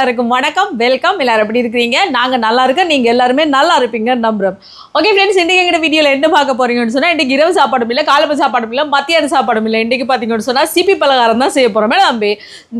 எல்லாருக்கும் வணக்கம் வெல்கம் எல்லாரும் எப்படி இருக்கிறீங்க? நாங்கள் நல்லா இருக்கோம். நீங்கள் எல்லாருமே நல்லா இருப்பீங்க நம்புறோம். ஓகே ஃப்ரெண்ட்ஸ் இன்றைக்கி எங்கள் வீடியோவில் என்ன பார்க்க போறீங்கன்னு சொன்னால் இன்றைக்கி இரவு சாப்பாடும் இல்லை காலப்பு சாப்பாடும் இல்லை மத்தியான சாப்பாடும் இல்லை. இன்றைக்கி பார்த்தீங்கன்னு சொன்னால் சிப்பி பலகாரம் தான் செய்ய போகிறோம் நம்பி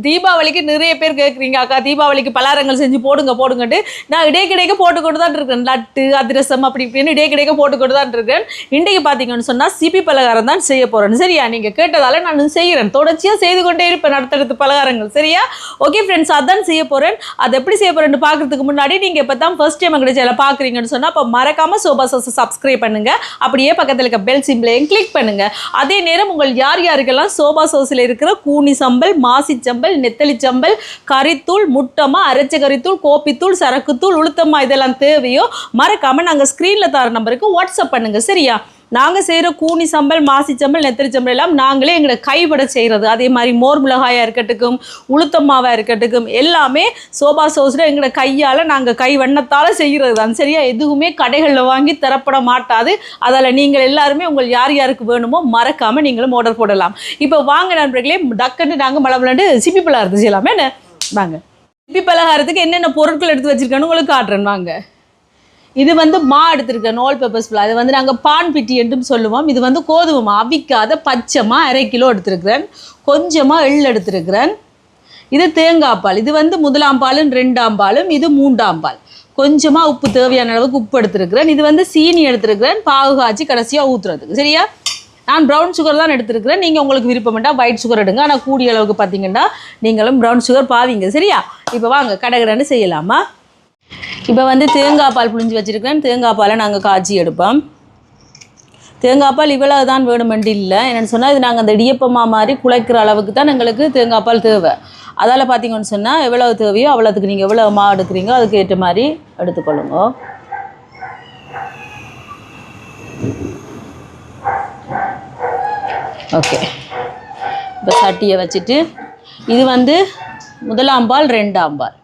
தீபாவளிக்கு நிறைய பேர் கேட்குறீங்க அக்கா தீபாவளிக்கு பலகாரங்கள் செஞ்சு போடுங்க போடுங்கன்ட்டு. நான் இடைக்கிடைக்க போட்டுக்கொண்டு தான் இருக்கேன் லட்டு அதிரசம் அப்படி இப்படின்னு இடைக்கிடைக்க போட்டுக்கொண்டு தான் இருக்கேன் இன்றைக்கி பார்த்தீங்கன்னு சொன்னால் சிப்பி பலகாரம் தான் செய்ய போகிறேன் சரியா? நீங்கள் கேட்டதால நான் செய்கிறேன். தொடர்ச்சியாக செய்து கொண்டே இருப்பேன் அடுத்தடுத்து பலகாரங்கள். சரியா? ஓகே ஃப்ரெண்ட்ஸ் அதான் செய்ய போகிறேன் அது எப்படி செய்ய போகிறேன்னு பார்க்கறதுக்கு முன்னாடி நீங்கள் இப்போ தான் ஃபர்ஸ்ட் டைம் எங்கள் சேனல் பார்க்குறீங்கன்னு சொன்னால் அப்போ மறக்காமல் சோபா சோஸை சப்ஸ்கிரைப் பண்ணுங்கள் அப்படியே பக்கத்தில் இருக்க பெல் சிம்பிளையும் கிளிக் பண்ணுங்கள் அதே நேரம் உங்கள் யார் யாருக்கெல்லாம் சோபா சோஸில் இருக்கிற கூனி சம்பல் மாசி சம்பல் நெத்தலி சம்பல் கறித்தூள் முட்டமா அரைச்ச கறித்தூள் கோப்பித்தூள் சரக்குத்தூள் உளுத்தம்மா இதெல்லாம் தேவையோ மறக்காமல் நாங்கள் ஸ்க்ரீனில் தர நம்பருக்கு வாட்ஸ்அப் பண்ணுங்கள் சரியா? நாங்கள் செய்கிற கூனி சம்பல் மாசி சம்பல் நெத்திரி சம்பல் எல்லாம் நாங்களே எங்களை கைவிட செய்கிறது அதே மாதிரி மோர் மிளகாயாக இருக்கட்டுக்கும் உளுத்தம்மாவாக இருக்கட்டுக்கும் எல்லாமே சோபா சோஸில் எங்களோட கையால் நாங்கள் கை வண்ணத்தால் செய்கிறது தான் சரியா? எதுவுமே கடைகளில் வாங்கி தரப்பட மாட்டாது. அதில் நீங்கள் எல்லாருமே உங்கள் யார் யாருக்கு வேணுமோ மறக்காமல் நீங்களும் ஆர்டர் போடலாம். இப்போ வாங்க நண்பர்களே டக்குன்னு நாங்கள் மழை விளாண்டு சிப்பி பலகாரத்து செய்யலாமே என்ன? வாங்க. சிப்பி பலகாரத்துக்கு என்னென்ன பொருட்கள் எடுத்து வச்சுருக்கேன்னு உங்களுக்கு காட்டுறேன். வாங்க. இது வந்து மா எடுத்திருக்கேன் நோல் பேப்பர்ஸ் ஃபுல்லாக இது வந்து நாங்கள் பான் பிட்டி என்றும் சொல்லுவோம். இது வந்து கோதுமை மா அவிக்காத பச்சைமா அரை கிலோ எடுத்திருக்கிறேன். கொஞ்சமாக எள் எடுத்திருக்கிறேன். இது தேங்காய் பால். இது வந்து முதலாம் பாலும் ரெண்டாம் பாலும் இது மூன்றாம் பால். கொஞ்சமாக உப்பு தேவையான அளவுக்கு உப்பு எடுத்திருக்கிறேன். இது வந்து சீனி எடுத்திருக்கிறேன். பாகு காய்ச்சி கடைசியாக ஊற்றுறதுக்கு சரியா? நான் ப்ரௌன் சுகர் தான் எடுத்திருக்கிறேன். நீங்கள் உங்களுக்கு விருப்பம்ண்டா ஒயிட் சுகர் எடுங்க. ஆனால் கூடிய அளவுக்கு பார்த்தீங்கன்னா நீங்களும் ப்ரௌன் சுகர் பாவீங்க. சரியா? இப்போ வாங்க கடகடன்னு செய்யலாமா? இப்போ வந்து தேங்காய் பால் புழிஞ்சு வச்சுருக்கேன் தேங்காய் பாலை நாங்கள் காய்ச்சி எடுப்போம். தேங்காய் பால் இவ்வளவு தான் வேணுமெண்டு இல்லை. என்னென்னு சொன்னால் இது நாங்கள் அந்த இடியப்பமா மாதிரி குழைக்கிற அளவுக்கு தான் எங்களுக்கு தேங்காய் பால் தேவை. அதால் பார்த்தீங்கன்னு சொன்னால் எவ்வளவு தேவையோ அவ்வளோத்துக்கு நீங்கள் எவ்வளோ மா எடுக்கிறீங்களோ அதுக்கு ஏற்ற மாதிரி எடுத்துக்கொள்ளுங்க. ஓகே. இப்போ சட்டியை வச்சுட்டு இது வந்து முதலாம் பால் ரெண்டாம் பால்.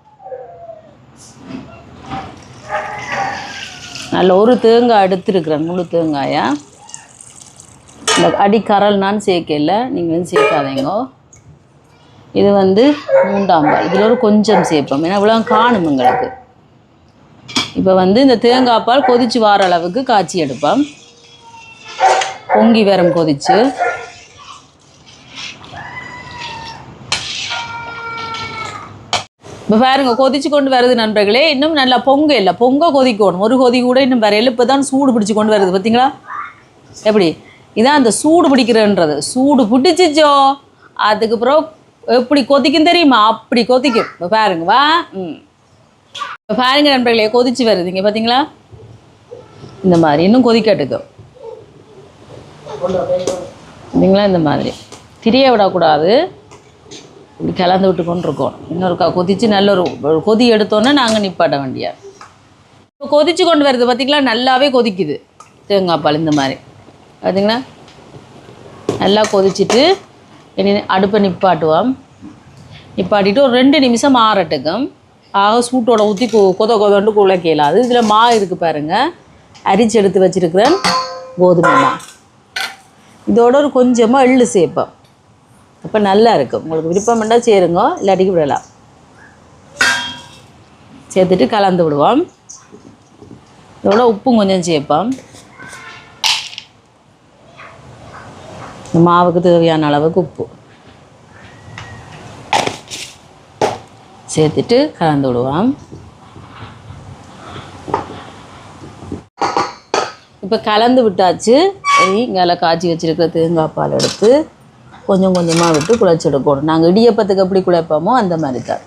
நல்ல ஒரு தேங்காய் எடுத்துருக்குறேன் முழு தேங்காயா? இந்த அடி கரல்னான்னு சேர்க்கல நீங்கள் வந்து சேர்க்காதீங்க. இது வந்து மூன்றாம் பால். இதில் ஒரு கொஞ்சம் சேர்ப்போம். ஏன்னா இவ்வளோ காணும் எங்களுக்கு. இப்போ வந்து இந்த தேங்காய் பால் கொதிச்சு வர அளவுக்கு காய்ச்சி எடுப்போம். பொங்கி வரம் கொதிச்சு. இப்போ பாருங்க கொதிச்சு கொண்டு வருது நண்பர்களே. இன்னும் நல்லா பொங்க இல்லை. பொங்க கொதிக்கணும். ஒரு கொதி கூட இன்னும் வேற இப்போ தான் சூடு பிடிச்சு கொண்டு வருது பார்த்தீங்களா எப்படி? இதான் அந்த சூடு பிடிக்கிறன்றது. சூடு பிடிச்சிச்சோ? அதுக்கப்புறம் எப்படி கொதிக்கும் தெரியுமா? அப்படி கொதிக்கும். இப்போ பாருங்க வா. ம். இப்போ பாருங்க நண்பர்களே கொதிச்சு வருது. இங்கே பார்த்தீங்களா இந்த மாதிரி. இன்னும் கொதிக்கட்டுக்கும் பார்த்தீங்களா இந்த மாதிரி. திரிய விடக்கூடாது. இப்படி கலந்து விட்டு கொண்டு இருக்கோம் இன்னொரு கொதித்து நல்ல ஒரு கொதி எடுத்தோன்னே நாங்கள் நிப்பாட்ட வேண்டியா இப்போ கொதித்து கொண்டு வருது. பார்த்திங்களா நல்லாவே கொதிக்குது. தேங்காய் பால் இந்த மாதிரி. பார்த்தீங்களா நல்லா கொதிச்சுட்டு இனி அடுப்பை நிப்பாட்டுவோம். நிப்பாட்டிட்டு ஒரு ரெண்டு நிமிஷம் ஆறட்டுக்கும் ஆக சூட்டோட ஊற்றி கொ கொத கொதண்டு குழைக்கலாம். அது இதில் மா இருக்குது பாருங்கள் அரிச்சு எடுத்து வச்சுருக்கிறேன் கோதுமை மா. இதோட ஒரு கொஞ்சமாக எள்ளு சேர்ப்பேன் அப்போ நல்லா இருக்கும் உங்களுக்கு விருப்பம் வேண்டாம் சேருங்க. இல்லாட்டிக்கு விடலாம். சேர்த்துட்டு கலந்து விடுவோம். இதோட உப்பும் கொஞ்சம் சேர்ப்போம். இந்த மாவுக்கு தேவையான அளவுக்கு உப்பு. சேர்த்துட்டு கலந்து விடுவோம். இப்போ கலந்து விட்டாச்சு. இனி இங்கே காய்ச்சி வச்சுருக்கிற தேங்காய் பால் எடுத்து கொஞ்சம் கொஞ்சமாக விட்டு குழைச்செடுக்கணும் நாங்கள் இடியப்பத்துக்கு எப்படி குழைப்போமோ அந்த மாதிரி தான்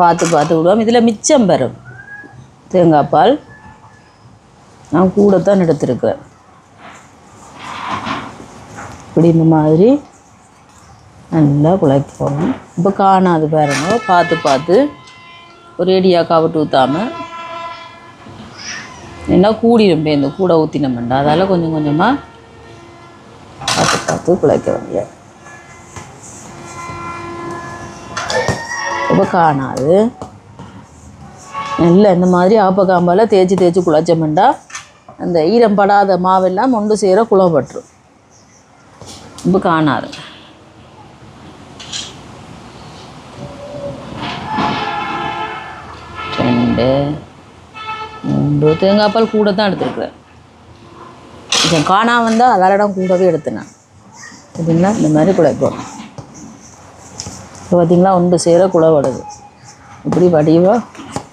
பார்த்து பார்த்து விடுவோம். இதில் மிச்சம் வரும் தேங்காய் பால் நான் கூட தான் எடுத்துருக்கிறேன் இப்படி இந்த மாதிரி நல்லா குழைப்போம். இப்போ காணாது பாருங்க. பார்த்து பார்த்து ஒரேடியாக கவிட்டு ஊற்றாமல் என்ன கூடிடும் இந்த கூட ஊற்றினோம்டா அதால் கொஞ்சம் கொஞ்சமாக பார்த்து குழைக்க வேண்டிய இப்போ காணாது நல்லா இந்த மாதிரி ஆப்பக்காம்பால் தேய்ச்சி தேய்ச்சி குழைச்சோம்டா அந்த ஈரம் படாத மாவெல்லாம் ஒன்று சேர குழப்பட்டுரும் இப்போ காணாது ரெண்டு மூன்று தேங்காய் பால் கூட தான் எடுத்துருக்குறேன் கொஞ்சம் காணாமல் வந்தால் அதெல்லாம் கூடவே எடுத்தேன் பார்த்தீங்களா இந்த மாதிரி குழைப்போம் இப்போ பார்த்தீங்களா ஒன்று சேர குழவடுது. இப்படி வடிவாக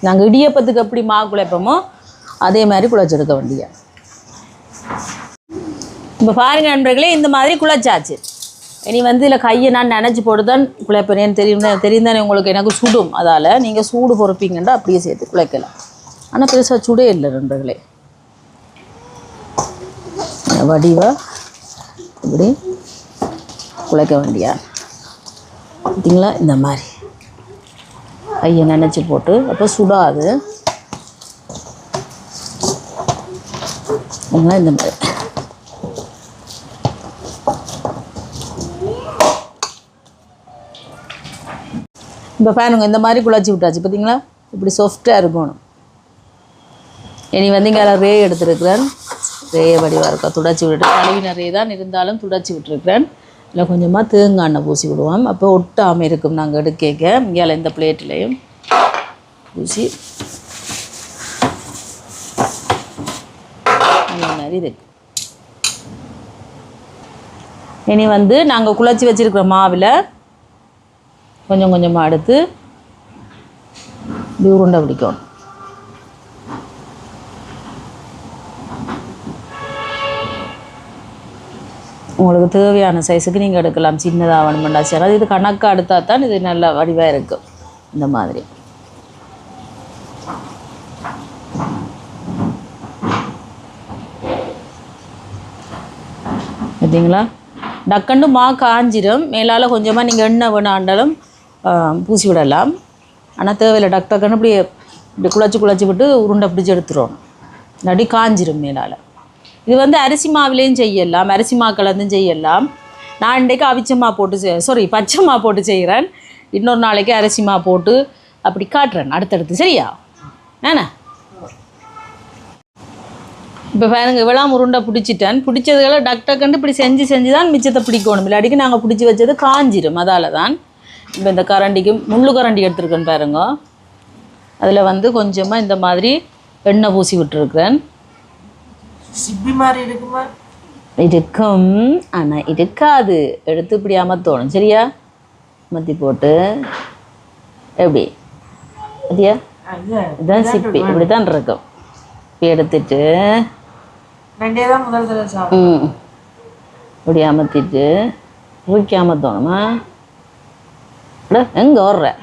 நாங்கள் இடியப்பத்துக்கு எப்படி மா குழைப்போமோ அதே மாதிரி குழைச்செடுக்க வேண்டிய இப்போ பாருங்க நண்பர்களே இந்த மாதிரி குழைச்சாச்சு. இனி வந்து இதில் கையை நான் நினச்சி போட்டு தான் குழைப்பேன் தெரியும் தெரியும் தானே உங்களுக்கு எனக்கு சுடும். அதால் நீங்கள் சூடு பொறுப்பீங்கன்னா அப்படியே சேர்த்து குழைக்கலாம். ஆனால் பெருசாக சுடே இல்லை நண்பர்களே. வடிவாக இப்படி. குழைக்க வேண்டியா பார்த்தீங்களா இந்த மாதிரி. கையை நினச்சி போட்டு அப்போ சுடாது. பார்த்தீங்களா இந்த மாதிரி. இப்போ பாருங்க இந்த மாதிரி குழச்சி விட்டாச்சு பார்த்தீங்களா இப்படி சாஃப்டாக இருக்கணும். இனி வந்து இங்கே ரே எடுத்துருக்கிறேன் ரே வடிவாக இருக்கா? துடைச்சி விட்டுருக்கேன் கழுவின நிறைய தான் இருந்தாலும் துடைச்சி விட்டுருக்கிறேன் இல்லை கொஞ்சமாக தேங்காய் எண்ணெய் பூசி விடுவோம். அப்போ ஒட்டாமல் இருக்கும். நாங்கள் எடுக்க இங்கே இந்த பிளேட்லேயும் பூசி அந்த மாதிரி இருக்கு. இனி வந்து நாங்கள் குழச்சி வச்சுருக்கிற மாவில் கொஞ்சம் கொஞ்சமாக எடுத்து இப்படி உருண்டை பிடிக்கணும் உங்களுக்கு தேவையான சைஸுக்கு நீங்கள் எடுக்கலாம். சின்னதாக வேணுமெண்டா சரி. அது இது கணக்காக எடுத்தால் தான் இது நல்ல வடிவாக இருக்கும் இந்த மாதிரி. பார்த்தீங்களா? டக்குன்னு மா காஞ்சிரும். மேலால் கொஞ்சமாக நீங்கள் எண்ணெய் வேணாண்டாலும் பூசி விடலாம். ஆனால் தேவையில்லை. டக் டக்குன்னு இப்படி இப்படி குழச்சி குழச்சி விட்டு உருண்டை பிடிச்சி எடுத்துருவோம் இல்லாட்டி காஞ்சிரும் மேலால். இது வந்து அரிசி மாவுலேயும் செய்யலாம் அரிசி மா கலந்தும் செய்யலாம். நான் இன்றைக்கு அவிச்சமா போட்டு போட்டு சாரி பச்சைமா போட்டு செய்கிறேன் இன்னொரு நாளைக்கு அரிசி மா போட்டு அப்படி காட்டுறேன் அடுத்தடுத்து சரியா? ஏண்ணா இப்போ பாருங்க இவ்வளோ உருண்டை பிடிச்சிட்டேன். பிடிச்சதுகளை டக் டக்குன்னு இப்படி செஞ்சு செஞ்சு தான் மிச்சத்தை பிடிக்கணும். இல்லாட்டிக்கு நாங்கள் பிடிச்சி வச்சது காஞ்சிரும் அதால் தான் இப்போ இந்த கரண்டிக்கு முள்ளு கரண்டி எடுத்துருக்கேன் பாருங்க. அதில் வந்து கொஞ்சமாக இந்த மாதிரி எண்ணெய் பூசி விட்டுருக்குறேன். சிப்பி மாதிரி இருக்குமா? இருக்கும். ஆனால் இருக்காது. எடுத்து இப்படி அமர்த்தணும். சரியா? அமர்த்தி போட்டு. எப்படி? அது இதுதான் சிப்பி. இப்படி தான் இருக்கும். இப்படி எடுத்துட்டு. ம். இப்படி அமர்த்திட்டு. தூக்கி அமர்த்தணுமா? எங்கே ஓடுற?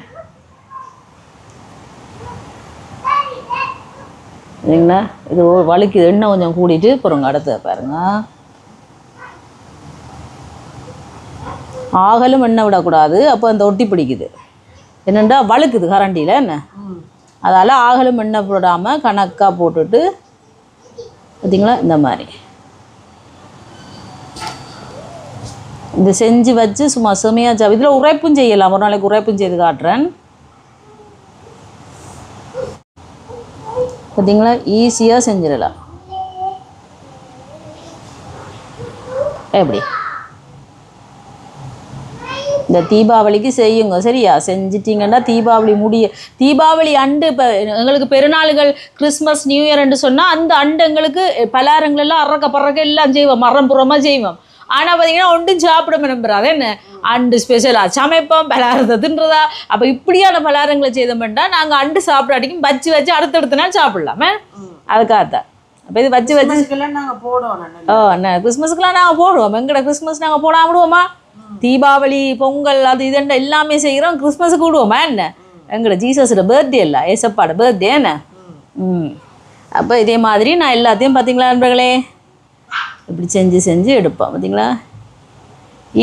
சரிங்களா? இது வலிக்குது எண்ணெய் கொஞ்சம் கூடிட்டு போகிறோங்க அடுத்த பாருங்க. ஆகலும் எண்ணெய் விடக்கூடாது அப்போ அந்த ஒட்டி பிடிக்குது. என்னென்னா வழுக்குது கரண்டியில் என்ன? அதால் ஆகலும் எண்ணெய் போடாமல் கணக்காக போட்டுட்டு பார்த்தீங்களா இந்த மாதிரி. இது செஞ்சு வச்சு சும்மா செமையாக இதில் உரைப்பும் செய்யலாம். ஒரு நாளைக்கு உரைப்பும் செய்து காட்டுறேன். பார்த்தீங்களா ஈஸியாக செஞ்சிடலாம். எப்படி? இந்த தீபாவளிக்கு செய்யுங்க. சரியா? செஞ்சிட்டிங்கன்னா தீபாவளி முடிய தீபாவளி அண்டு இப்போ எங்களுக்கு பெருநாளுகள் கிறிஸ்மஸ் நியூ இயர்ன்னு சொன்னால் அந்த அண்டு எங்களுக்கு பலாரங்கள் எல்லாம் அறக்க பறக்க எல்லாம் செய்வோம். மரம் புறமாக செய்வோம். ஆனால் பார்த்தீங்கன்னா ஒன்றும் சாப்பிட விரும்புகிறாது என்ன? அண்டு ஸ்பெஷலாக சமைப்போம் பலாரத்தை தின்றதா? அப்போ இப்படியான பலாரங்களை செய்தோம்னா நாங்கள் அண்டு சாப்பிடாட்டிக்கும் வச்சு வச்சு அடுத்தடுத்த நாள் சாப்பிடலாமே. அதுக்காகத்தான். அப்போ இது வச்சு வச்சு இதுக்கெல்லாம் நாங்க போடுவோம் ஓ என்ன? கிறிஸ்மஸுக்குலாம் நாங்கள் போடுவோம். எங்கட கிறிஸ்மஸ் நாங்கள் போடாம விடுவோமா? தீபாவளி பொங்கல் அது இதுன்னு எல்லாமே செய்கிறோம் கிறிஸ்மஸுக்கு விடுவோமா? என்ன? எங்கட ஜீசஸோட பர்த்டே இல்லை. ஏசப்பாட பர்த்டே என்ன? ம். அப்போ இதே மாதிரி நான் எல்லாத்தையும் பார்த்தீங்களா நண்பர்களே? இப்படி செஞ்சு செஞ்சு எடுப்போம் பார்த்தீங்களா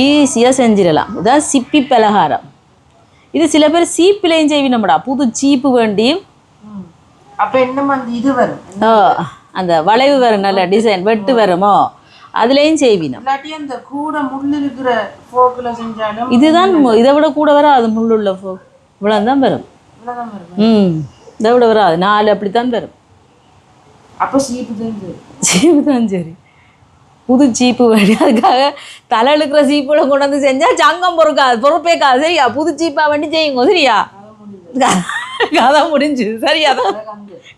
ஈஸியாக செஞ்சிடலாம். இதான் சிப்பி பலகாரம். இது சில பேர் சீப்பிலையும் செய்வினோம்டா. புது சீப்பு வேண்டி அப்ப என்ன அந்த இது வரும்? ஓ அந்த வளைவு வரும் நல்ல டிசைன் வெட்டு வருமோ? அதுலேயும் செய்வினோம். அந்த கூட முள் இருக்கிற போக்குல செஞ்சாலும் இதுதான் இதை விட கூட வராது முள்ளுள்ள ஃபோ இவ்வளோ தான் வரும். ம் இதை விட வராது. நாலு அப்படி தான் வரும். அப்ப சீப்பு தான் இது. சீப்பு தான் சரி. புது சீப்பு வேண்டி அதுக்காக தலை இழுக்கிற சீப்புல கொண்டு வந்து செஞ்சால் சங்கம் பொறுக்காது பொறுப்பேக்காது சரியா? புது சீப்பாக வேண்டி செய்யுங்க சரியா? கதை முடிஞ்சுது சரியா? தான்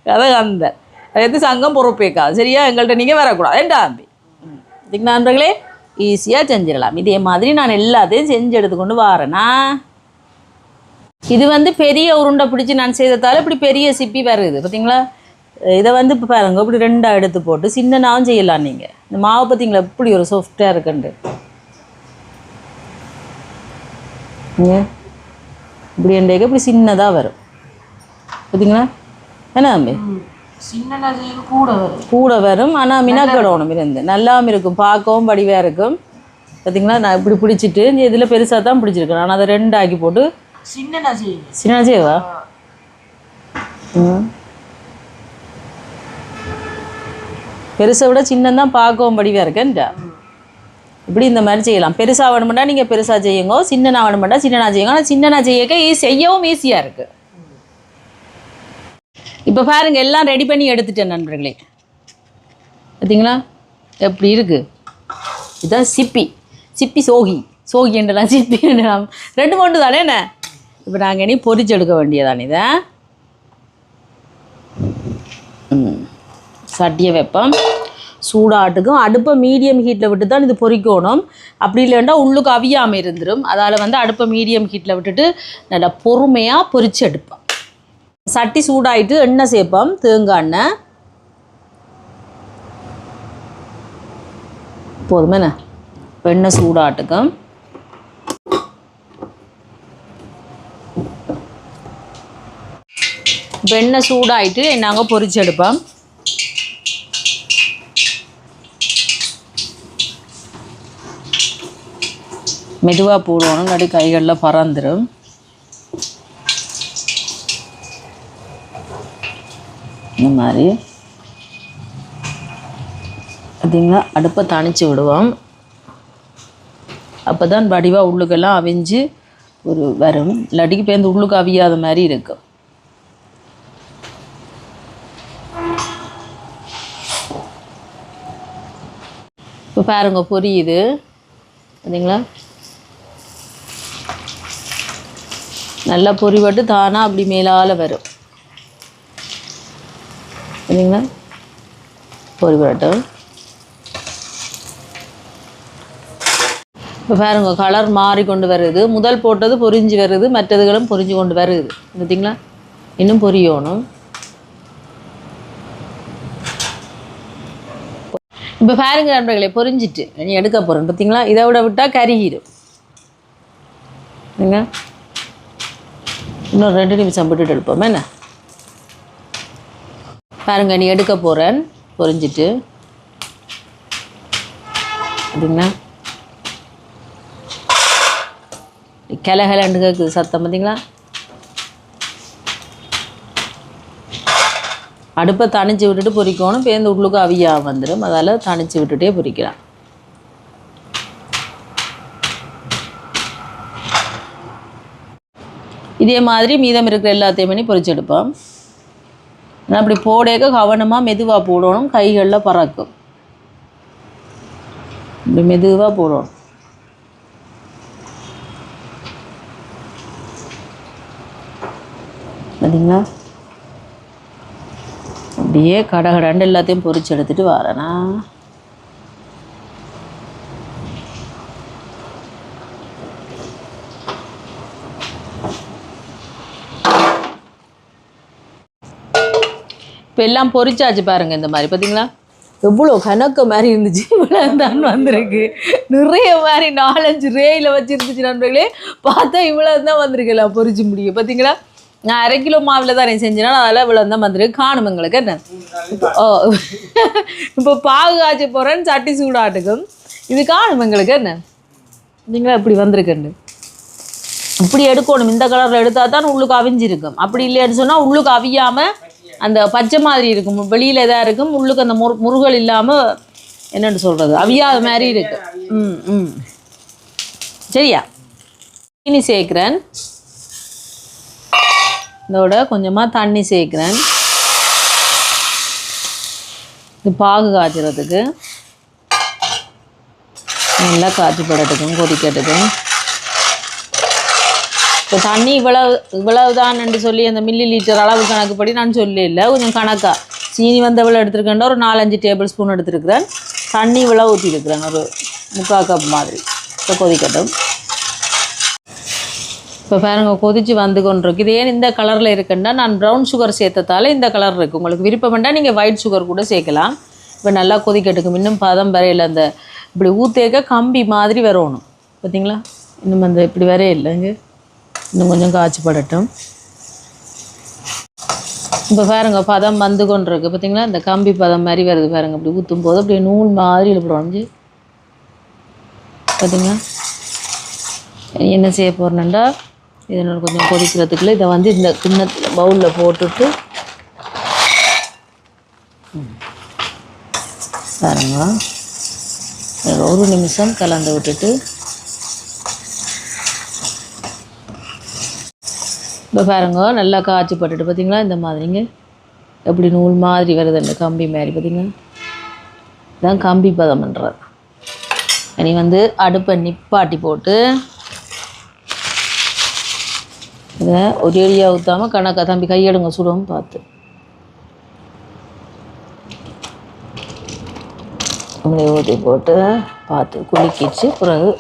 கதை அந்த அது எது சங்கம் பொறுப்பேக்காது சரியா? எங்கள்கிட்ட நீங்கள் வரக்கூடாது. ஏண்டா தம்பி? இதுக்கு நண்பர்களே? ஈஸியாக செஞ்சிடலாம். இதே மாதிரி நான் எல்லாத்தையும் செஞ்சு எடுத்துக்கொண்டு வரேனா? இது வந்து பெரிய உருண்டை பிடிச்சி நான் செய்ததால் இப்படி பெரிய சிப்பி வருது பார்த்தீங்களா இதை வந்து இப்போ பாருங்க இப்படி ரெண்டாக எடுத்து போட்டு சின்னனாவும் செய்யலாம் நீங்கள் இந்த மாவு பார்த்தீங்களா இப்படி ஒரு சாஃப்டாக இருக்குண்டு. இப்படி எண்டேக்க இப்படி சின்னதாக வரும். பார்த்தீங்களா என்ன தம்பி? கூட வரும். கூட வரும். ஆனால் மினக்கடணும் இருந்து. நல்லாவும் இருக்கும். பார்க்கவும் வடிவாக இருக்கும். பார்த்தீங்களா நான் இப்படி பிடிச்சிட்டு இதில் பெருசாக தான் பிடிச்சிருக்கேன் நான் அதை ரெண்டாக்கி போட்டு சின்ன சின்ன செய்வா ம். பெருசை விட சின்னதான் பார்க்கவும் படிவாக இருக்கேன்டா இப்படி இந்த மாதிரி செய்யலாம். பெருசாக வேணுமெண்டா நீங்கள் பெருசாக செய்யுங்க. சின்னனா வேணுமெண்டா சின்னனா செய்யுங்க. ஆனால் சின்னனா செய்யக்க செய்யவும் ஈஸியாக இருக்குது இப்போ பாருங்கள் எல்லாம் ரெடி பண்ணி எடுத்துட்டேன் நண்பர்களே. பார்த்தீங்களா எப்படி இருக்குது இதுதான் சிப்பி. சிப்பி சோகி. சோகி என்றலாம் சிப்பி என்றலாம் ரெண்டு மூன்று தானே என்ன? இப்போ நாங்கள் இனி பொறிச்செடுக்க எடுக்க வேண்டியதானே இதை? சட்டியை வைப்பேன் சூடாட்டுக்கும் அடுப்பை மீடியம் ஹீட்டில் விட்டு தான் இது பொறிக்கணும். அப்படி இல்லைன்னா உள்ளுக்கு அவியாமல் இருந்துடும் அதால் வந்து அடுப்பை மீடியம் ஹீட்டில் விட்டுட்டு நல்லா பொறுமையாக பொறிச்சு எடுப்பேன் சட்டி சூடாயிட்டு எண்ணெய் சேர்ப்போம் தேங்காய் எண்ணெய். போதுமே எண்ணெய் சூடாட்டுக்கும். வெண்ணெய் எண்ணெய் சூடாயிட்டு நாங்கள் பொரிச்சு மெதுவாக போடுவோம் இல்லாட்டி கைகளில் பறந்துடும் இந்த மாதிரி. பார்த்திங்களா அடுப்பை தணிச்சு விடுவோம். அப்போ தான் வடிவாக உள்ளுக்கெல்லாம் அவிஞ்சு ஒரு வரும். இல்லாட்டிக்கு பேருந்து உள்ளுக்கு அவியாத மாதிரி இருக்கும் இப்போ பாருங்க பொரியுது. பார்த்தீங்களா நல்லா பொரிபட்டு தானாக அப்படி மேலால் வரும். சரிங்களா? பொரிபடட்டும் இப்போ பாருங்க கலர் மாறி கொண்டு வருது. முதல் போட்டது பொரிஞ்சு வருது மற்றதுகளும் பொரிஞ்சு கொண்டு வருது. பார்த்தீங்களா இன்னும் பொரியணும் இப்போ பாருங்க நண்பர்களே பொரிஞ்சிட்டு நீ எடுக்க போகிறேன் பார்த்தீங்களா இதை விட விட்டால் கருகிடும் என்ன இன்னும் ரெண்டு நிமிஷம் விட்டுட்டு எடுப்போம். என்ன? பாருங்க நீ எடுக்க போகிறேன் பொரிஞ்சிட்டு. அப்படிங்களா கிளகலண்டு கேட்குது சத்தம் பார்த்தீங்களா அடுப்பை தணிச்சு விட்டுட்டு பொறிக்கணும். பேருந்து உள்ளுக்கு அவியாக வந்துடும் அதால் தணிச்சு விட்டுட்டே பொறிக்கிறான் இதே மாதிரி மீதம் இருக்கிற எல்லாத்தையும் பண்ணி பொரிச்சு எடுப்போம் ஆனால் அப்படி போடேக்க கவனமாக மெதுவாக போடணும் கைகளில் பறக்கும். இப்படி மெதுவாக போடணும். பார்த்தீங்களா அப்படியே கடகடண்டு எல்லாத்தையும் பொரிச்சு எடுத்துட்டு வரேனா. இப்போ எல்லாம் பொரிச்சாச்சு பாருங்க இந்த மாதிரி பார்த்தீங்களா எவ்வளோ கணக்கு மாதிரி இருந்துச்சு. இவ்வளோ தான் வந்திருக்கு. நிறைய மாதிரி நாலஞ்சு ரேயில் வச்சுருந்துச்சு நண்பர்களே. பார்த்தா இவ்வளோ தான் வந்திருக்கு எல்லாம் பொறிச்சு முடியும் பார்த்தீங்களா நான் அரை கிலோ மாவில் தான் நான் செஞ்சேன்னா அதெல்லாம் இவ்வளோ தான் வந்திருக்கு. காணும் எங்களுக்கு என்ன? இப்போ- ஓ. இப்போ பாகு காய்ச்ச போகிறேன்னு சட்டி சூடாட்டுக்கும். இது காணும் எங்களுக்கு என்ன? நீங்களா இப்படி வந்திருக்குன்னு. இப்படி எடுக்கணும். இந்த கலரில் எடுத்தால் தான் உள்ளுக்கு அவிஞ்சிருக்கும். அப்படி இல்லைன்னு சொன்னால் உள்ளுக்கு அவியாமல் அந்த பச்சை மாதிரி இருக்கும். வெளியில் இதாக இருக்கும். உள்ளுக்கு அந்த முரு முருகல் இல்லாமல் என்னென்னு சொல்கிறது அவியாத மாதிரி இருக்கு. ம் ம். சரியா? இனி சேர்க்குறேன். இதோட கொஞ்சமாக தண்ணி சேர்க்குறேன். இது பாகு காய்ச்சறதுக்கு. நல்லா காய்ச்சி போடுறதுக்கும் கொதிக்கிறதுக்கும். இப்போ தண்ணி இவ்வளவு இவ்வளவுதான்னு சொல்லி அந்த மில்லி லிட்டர் அளவு கணக்குப்படி நான் சொல்லல கொஞ்சம் கணக்காக சீனி வந்து எவ்வளோ எடுத்துருக்கேன்டா ஒரு நாலஞ்சு டேபிள் ஸ்பூன் எடுத்துருக்கிறேன். தண்ணி இவ்வளோ ஊற்றிருக்கிறேன் ஒரு முக்கால் கப் மாதிரி. இப்போ கொதிக்கட்டும். இப்போ பாருங்கள் கொதித்து வந்து கொண்டிருக்கு. இது ஏன் இந்த கலரில் இருக்குன்னா நான் ப்ரௌன் சுகர் சேர்த்ததால் இந்த கலர் இருக்குது உங்களுக்கு விருப்பம் நீங்கள் ஒயிட் சுகர் கூட சேர்க்கலாம். இப்போ நல்லா கொதிக்கட்டுக்கும் இன்னும் பதம் வரையில் அந்த இப்படி ஊற்றேக்க கம்பி மாதிரி வரணும். பார்த்தீங்களா இன்னும் அந்த இப்படி வரே இல்லைங்க இன்னும் கொஞ்சம் காய்ச்சி படட்டும் இப்போ பாருங்க பதம் வந்து கொண்டிருக்கு. பார்த்தீங்களா இந்த கம்பி பதம் மாதிரி வருது பாருங்க. அப்படி ஊற்றும் போது அப்படியே நூல் மாதிரி இப்படி உடஞ்சி பார்த்தீங்களா என்ன செய்ய போகிறேன்டா இதனோட கொஞ்சம் கொதிக்கிறதுக்குள்ள இதை வந்து இந்த கிண்ணத்தில் பவுலில் போட்டுட்டு பாருங்க. ஒரு நிமிஷம் கலந்து விட்டுட்டு இப்போ பாருங்க நல்லா காய்ச்சி போட்டுட்டு பார்த்தீங்களா இந்த மாதிரிங்க. எப்படி நூல் மாதிரி வருது அந்த கம்பி மாதிரி பார்த்தீங்களா இதான் கம்பி பதம்ன்றது இனி வந்து அடுப்பை நிப்பாட்டி போட்டு இதை ஒரு அடியாக ஊற்றாமல் கணக்கா தம்பி கையெடுங்க சுடும் பார்த்து. அப்படியே ஊற்றி போட்டு பார்த்து குலுக்கிச்சு பிறகு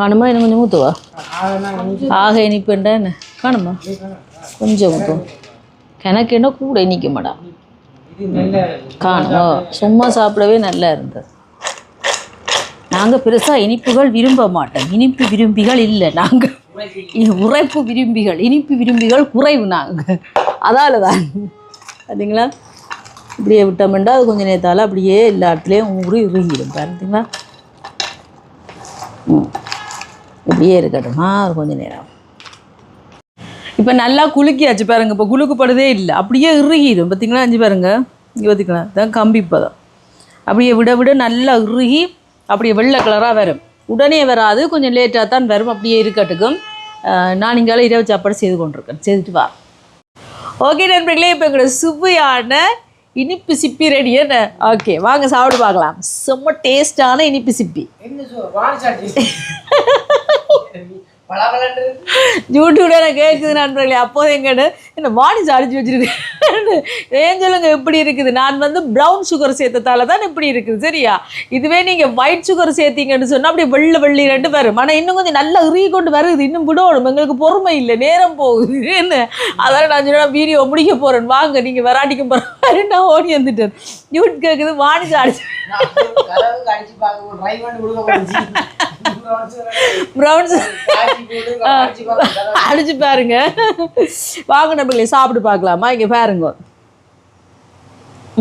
காணுமா? என்ன கொஞ்சம் ஊற்றுவா ஆக இனிப்புண்டா என்ன? காணுமா? கொஞ்சம் ஊற்றும் எனக்கு என்ன கூட இனிக்க மாடா காணுமா? சும்மா சாப்பிடவே நல்லா இருந்தது. நாங்கள் பெருசாக இனிப்புகள் விரும்ப மாட்டோம். இனிப்பு விரும்பிகள் இல்லை. நாங்கள் உரைப்பு விரும்பிகள் இனிப்பு விரும்பிகள் குறைவு நாங்கள் அதால் தான் பார்த்தீங்களா இப்படியே விட்டோம்னா அது கொஞ்சம் நேரத்தால் அப்படியே எல்லா இடத்துலையும் ஊறி இறுகிடும் பார்த்தீங்களா ம் இப்படியே இருக்கட்டுமா. ஒரு கொஞ்சம் நேரம் இப்போ நல்லா குலுக்கியாச்சு பாருங்க. இப்போ குலுக்குப்படுதே இல்லை. அப்படியே இறுகிடும். பார்த்தீங்களா அஞ்சு பாருங்க. இங்கே பார்த்திங்களா தான் கம்பி பதம் அப்படியே விட விட நல்லா இறுகி அப்படியே வெள்ளை கலராக வரும். உடனே வராது. கொஞ்சம் லேட்டாக தான் வரும். அப்படியே இருக்கட்டுக்கும். நான் இங்கால இரவு சாப்பாடு செய்து கொண்டிருக்கேன். செய்துட்டு வா. ஓகே நண்பர்களே இப்போ எங்களோட சுவையான இனிப்பு சிப்பி ரெடி என்ன? ஓகே வாங்க சாப்பிட்டு பார்க்கலாம். செம்ம டேஸ்டான இனிப்பு சிப்பி? யூடியூப்ல எனக்கு கேட்குது நண்பர்களே அப்போது எங்கன்னு என்ன வாணிஜ் அடிச்சு வச்சிருக்கேன் ஏன் சொல்லுங்க எப்படி இருக்குது? நான் வந்து ப்ரௌன் சுகர் சேர்த்ததால தான் இப்படி இருக்குது சரியா? இதுவே நீங்கள் ஒயிட் சுகர் சேர்த்தீங்கன்னு சொன்னால் அப்படியே வெள்ளை வெள்ளி ரெண்டு வரும். ஆனால் இன்னும் கொஞ்சம் நல்லா இறுகி கொண்டு வருது. இன்னும் விடணும். எங்களுக்கு பொறுமை இல்லை. நேரம் போகுது. என்ன? அதான் நான் சொன்னா வீடியோ முடிக்க போகிறேன் வாங்க நீங்கள் வெராட்டிக்கும் போகிற நான் ஓடி வந்துட்டேன். யூட் கேட்குது வாணிஜ் அடிச்சு கலவு கடிச்சு பார்க்க ட்ரை பண்ணி கொடுக்க போச்சு ப்ரௌன் காய்ச்சி போட்டு கடிச்சு பார்க்க அடிச்சு பாருங்க. வாங்க நம்மளே சாப்பிட்டு பார்க்கலாமா? இங்க பாருங்க.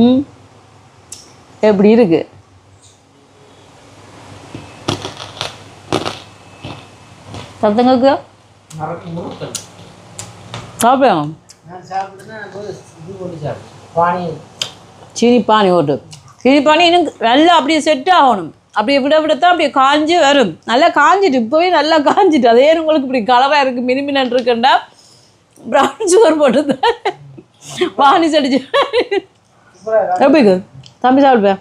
ம். எப்படி இருக்கு? சத்தங்களுக்கு மறக்க முறுக்கல். சாப்பிடலாம் நான் சாப்பிட்டுனா போய் இது போட்டு சாப்பிடு. பானி. சீனி பானி ஓட்டு. சீனி பானி இன்னும் நல்லா அப்படியே செட் ஆகணும். அப்படியே விட விடத்தான் அப்படியே காஞ்சு வரும். நல்லா காஞ்சிட்டு இப்போவே நல்லா காஞ்சிட்டு. அதே உங்களுக்கு இப்படி கலராக இருக்குது மினிமினன் இருக்குண்டா ப்ரௌன் சுகர் போட்டு பானி செடிச்சு. எப்படி இருக்கு? தம்பி சாப்பிடுவேன்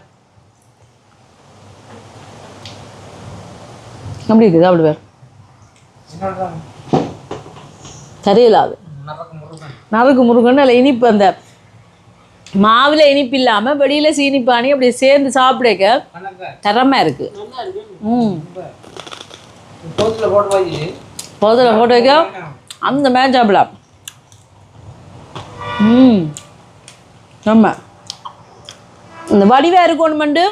எப்படி இருக்குது சாப்பிடுவேன் தெரியல அது. நறுக்கு முருகன்னு அதில் இனிப்பு அந்த மாவில் இனிப்பு இல்லாமல் வெளியில் சீனி பானி அப்படி சேர்ந்து சாப்பிடக்க தரமாக இருக்குது ம். போட்டு போதில் போட்டு வைக்க. அந்த மேட்ச் சாப்பிடலாம். ம். நம்ம. இந்த வடிவாக இருக்கணுமெண்டு.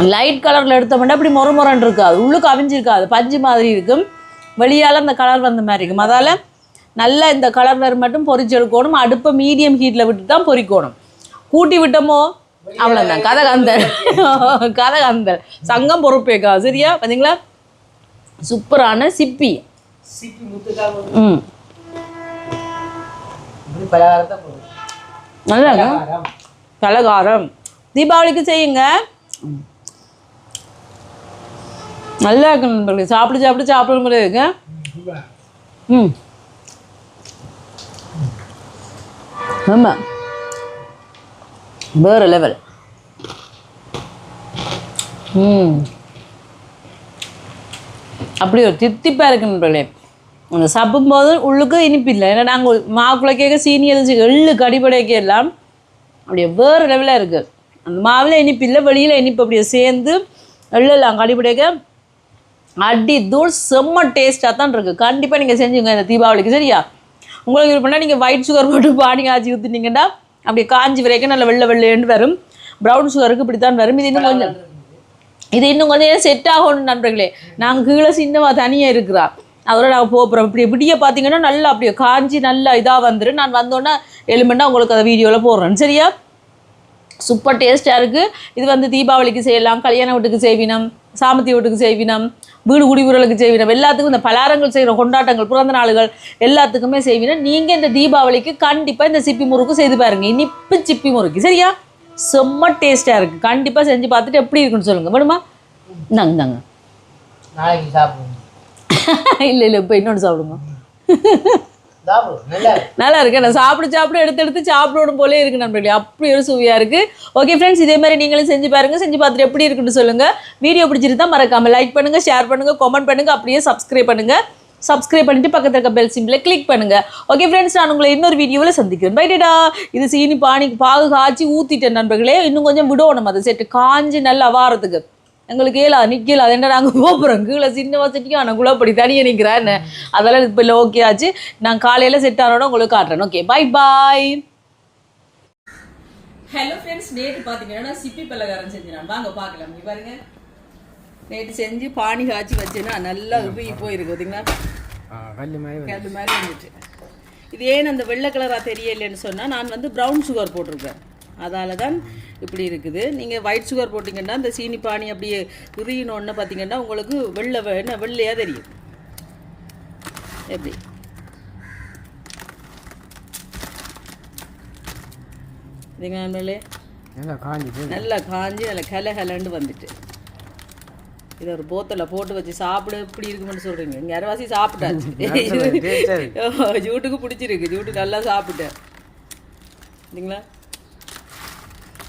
லைட் கலரில் எடுத்தோம்னா அப்படி மொறு மொரன்னு இருக்காது. உள்ளுக்கு அவிஞ்சிருக்காது. பஞ்சு மாதிரி இருக்கும். வெளியால் அந்த கலர் வந்த மாதிரி இருக்கும். அதால் நல்லா இந்த கலர் வர மட்டும் பொரிச்சு எடுக்கணும் அடுப்பை மீடியம் ஹீட்டில் விட்டு தான் பொரிக்கணும். கூட்டி விட்டோமோ? அவ்வளோதான் கதை கந்தல் கதை கந்தல் சங்கம் பொறுப்பேக்கா. சரியா? பார்த்தீங்களா சூப்பரான சிப்பி. ம். நல்லா பலகாரம். தீபாவளிக்கு செய்யுங்க. நல்லா இருக்கு சாப்பிட்டு சாப்பிட்டு சாப்பிட இருக்கு. ம். ஆமாம் வேறு லெவல் ம். அப்படி ஒரு தித்திப்பாக இருக்குன்றே அந்த சாப்பிடும் போது உள்ளுக்கு இனிப்பு இல்லை. ஏன்னா நாங்கள் மாவுக்குள்ள கேட்க சீனி எதிர்த்து எள்ளு கடிபடைக்க எல்லாம் அப்படியே வேறு லெவலாக இருக்குது அந்த மாவில் இனிப்பு இல்லை வெளியில் இனிப்பு அப்படியே சேர்ந்து எள்ளெல்லாம் கடிப்படைக்க அடி தூள் செம்ம டேஸ்ட்டாக தான் இருக்குது கண்டிப்பாக நீங்கள் செஞ்சுங்க இந்த தீபாவளிக்கு சரியா? உங்களுக்கு விருப்பம்னா நீங்கள் ஒயிட் சுகர் போட்டு பாடி காய்ச்சி ஊற்றினீங்கன்னா அப்படியே காஞ்சி வரைக்கும் நல்ல வெள்ளை வெள்ளைன்னு வரும். ப்ரௌன் சுகருக்கு இப்படி தான் வரும். இது இன்னும் கொஞ்சம் இது இன்னும் கொஞ்சம் செட் ஆகணும் நண்பர்களே. நாங்கள் கீழே சின்னவா தனியாக இருக்கிறா. அதோட நாங்கள் போகிறோம் இப்படி இப்படியே பார்த்தீங்கன்னா நல்லா அப்படியே காஞ்சி நல்லா இதாக வந்துடும் நான் வந்தோன்னே எலுமெண்டா உங்களுக்கு அதை வீடியோவில் போடுறேன். சரியா? சூப்பர் டேஸ்ட்டாக இருக்குது இது வந்து தீபாவளிக்கு செய்யலாம் கல்யாண வீட்டுக்கு செய்வினம் சாமத்தி வீட்டுக்கு செய்வினம் வீடு குடிவுறலுக்கு செய்வினம். எல்லாத்துக்கும் இந்த பலாரங்கள் செய்கிற கொண்டாட்டங்கள் பிறந்த நாளுகள் எல்லாத்துக்குமே செய்வினம். நீங்கள் இந்த தீபாவளிக்கு கண்டிப்பாக இந்த சிப்பி முறுக்கு செய்து பாருங்க. இனிப்பு சிப்பி முறுக்கு. சரியா? செம்ம டேஸ்ட்டாக இருக்குது கண்டிப்பாக செஞ்சு பார்த்துட்டு எப்படி இருக்குன்னு சொல்லுங்கள் வேணுமா? இந்தாங்க இந்தாங்க. நாளைக்கு சாப்பிடுவோம். இல்லை இல்லை இப்போ இன்னொன்று சாப்பிடுங்க. நல்லா இருக்கு. நான் சாப்பிட சாப்பிட எடுத்து எடுத்து சாப்பிடணும் போலே இருக்கு நண்பர்களே. அப்படி ஒரு சுவையாக இருக்கு. ஓகே ஃப்ரெண்ட்ஸ் இதே மாதிரி நீங்களும் செஞ்சு பாருங்க. செஞ்சு பார்த்துட்டு எப்படி இருக்குன்னு சொல்லுங்க. வீடியோ பிடிச்சிருந்தா மறக்காம லைக் பண்ணுங்க ஷேர் பண்ணுங்க கமெண்ட் பண்ணுங்க அப்படியே சப்ஸ்கிரைப் பண்ணுங்க. சப்ஸ்கிரைப் பண்ணிட்டு பக்கத்தில் இருக்க பெல் சிம்பிளை கிளிக் பண்ணுங்க. ஓகே ஃப்ரெண்ட்ஸ் நான் உங்களை இன்னொரு வீடியோவில் சந்திக்கிறேன். பைட்டடா இது சீனி பானி பாகு காய்ச்சி ஊற்றிட்டேன் நண்பர்களே. இன்னும் கொஞ்சம் விடணும் அது செட்டு காஞ்சி நல்லா வாரத்துக்கு. எங்களுக்கு ஏலா நிற்கல அது என்ன நாங்கள் போகிறோம் கீழே சின்ன வசதிக்கும் ஆனால் குளப்படி தனியாக நிற்கிறேன் அதெல்லாம் இப்போ இல்லை ஓகே ஆச்சு. நான் காலையில் செட் ஆனோட உங்களுக்கு காட்டுறேன். Okay bye bye hello friends நேற்று பார்த்தீங்கன்னா சிப்பி பலகாரம் செஞ்சேன். வாங்க பார்க்கலாம். இங்க பாருங்க. நேற்று செஞ்சு பானி காய்ச்சி வச்சேன்னா நல்லா உருகி போயிருக்கு பார்த்தீங்களா கல்லு மாதிரி வந்துட்டு இது ஏன் அந்த வெள்ளை கலராக தெரியலைன்னு சொன்னால் நான் வந்து ப்ரௌன் சுகர் போட்டிருக்கேன். அதால தான் இப்படி இருக்குது. நீங்கள் ஒயிட் சுகர் போட்டிங்கன்னா இந்த சீனி பானி அப்படியே உருகினோன்னு பார்த்தீங்கன்னா உங்களுக்கு வெள்ளை என்ன வெள்ளையாக தெரியும். எப்படி? நல்லா காஞ்சி நல்லா காஞ்சி நல்லா கல கலண்டு வந்துட்டு. இதை ஒரு போத்தலில் போட்டு வச்சு சாப்பிட எப்படி இருக்குமென்னு சொல்கிறீங்க இங்கே அரைவாசி சாப்பிட்டாச்சு. ஜூட்டுக்கு பிடிச்சிருக்கு. ஜூட்டு நல்லா சாப்பிட்டேன். இல்லைங்களா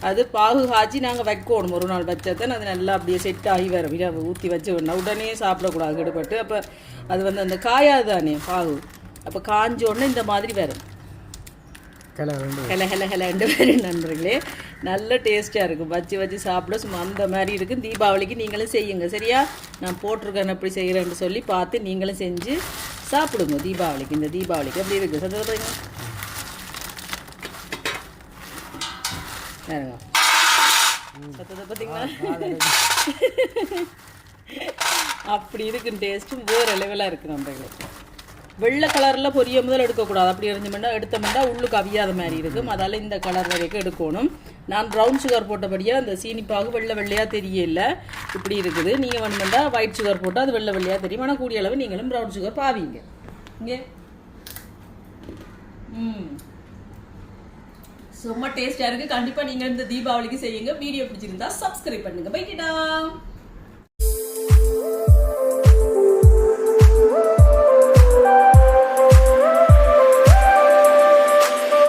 அது பாகு காய்ச்சி நாங்கள் வைக்கணும். ஒரு நாள் வச்சதான் அது நல்லா அப்படியே செட் ஆகி வரும். ஊற்றி வச்சு விடணும். உடனே சாப்பிடக்கூடாது கெடுபட்டு அப்போ அது வந்து அந்த காயாது தானே பாகு. அப்போ காஞ்ச உடனே இந்த மாதிரி வரும். ரெண்டு ஹெல ஹெல ஹெலண்டு வேறு நண்பர்களே நல்ல டேஸ்ட்டாக இருக்கும். வச்சு வச்சு சாப்பிட சும்மா அந்த மாதிரி இருக்கும் தீபாவளிக்கு நீங்களும் செய்யுங்க. சரியா? நான் போட்டிருக்கேன் எப்படி செய்கிறேன்னு சொல்லி பார்த்து நீங்களும் செஞ்சு சாப்பிடுங்க. தீபாவளிக்கு இந்த தீபாவளிக்கு. எப்படி இருக்குது சந்தோஷம் பாருங்க பாருங்க. சத்தத்தை பார்த்தீங்களா அப்படி இருக்கும் டேஸ்ட்டும் வேறு லெவலாக இருக்குது நண்பர்களே வெள்ளை கலரில் பொரிய முதல் எடுக்கக்கூடாது அப்படி இருந்தோம்னா எடுத்தோம்னா உள்ளுக்கு அவியாத மாதிரி இருக்கும். அதால் இந்த கலர் வரைக்கும் எடுக்கணும். நான் ப்ரௌன் சுகர் போட்டபடியாக அந்த சீனிப்பாகு வெள்ளை வெள்ளையாக தெரியல. இப்படி இருக்குது. நீங்கள் வேணுமெண்டா ஒயிட் சுகர் போட்டால் அது வெள்ளை வெள்ளையாக தெரியும். ஆனால் கூடிய அளவு நீங்களும் ப்ரௌன் சுகர் பாவீங்க. இங்கே. ம். செம்ம டேஸ்டா இருக்குது கண்டிப்பாக நீங்கள் இந்த தீபாவளிக்கு செய்யுங்க. வீடியோ பிடிச்சிருந்தா சப்ஸ்கிரைப் பண்ணுங்க. பைக்கிட்டா